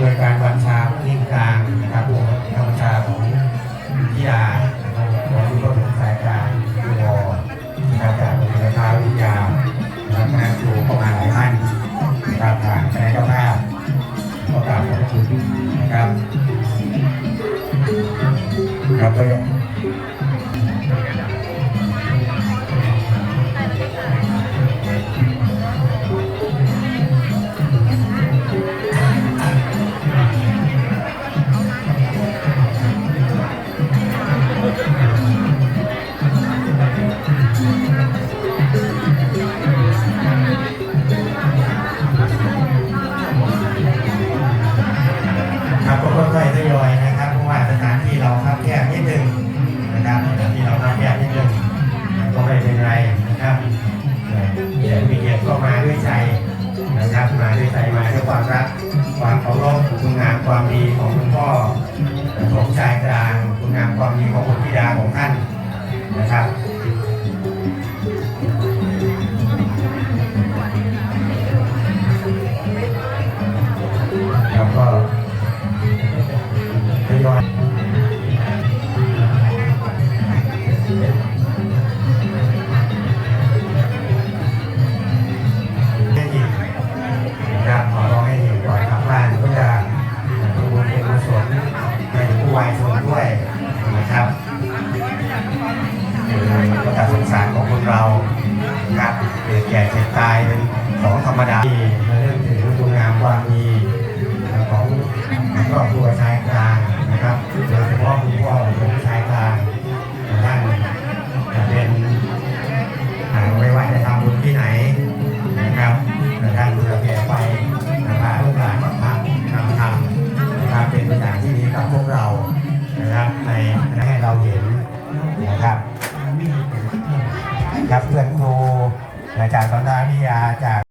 ำนวยการบัญชานิ่งกลางนะครับผู้กำกับบัญชาของพิดานะครับของผู้ควบคุมสายการดูวนะครับจากโรงเรียนท้าวิทยานะครับคณะครูประมาณหลายท่านนะครับทางคณะเจ้าภาพก็กราบขอบคุณนะครับครับก็ครับานแคบนิดนึงนะครับสถานที่เราท่าแคบนิดนึงก็ไม่เป็นไรนะครับเดี๋ยวมีเกียรติก็มาด้วยใจนะครับมาด้วยใจมาด้วยความรัก ความเคารพคุณงามความดีของคุณพ่อของชายกลางคุณงามความดีของคุณพิดาของท่านนะครับ นะครับเกิดแก่เจ็บตายเป็นของธรรมดาที่มาเรื่องถึงคุณงามความดีของครอบครัวชายกลางนะครับโดยเฉพาะคุณพ่อของชายกลางท่านจะเป็นอ่าไม่ว่าจะทำบุญที่ไหนนะครับแต่ท่านดูแลไปนะครับลูกหลานก็ทำนำทำนะครับเป็นตัวอย่างที่ดีกับพวกเรานะครับในให้เราเห็นนะครับครับเพื่อนครู จากสอนดาวิยาจาก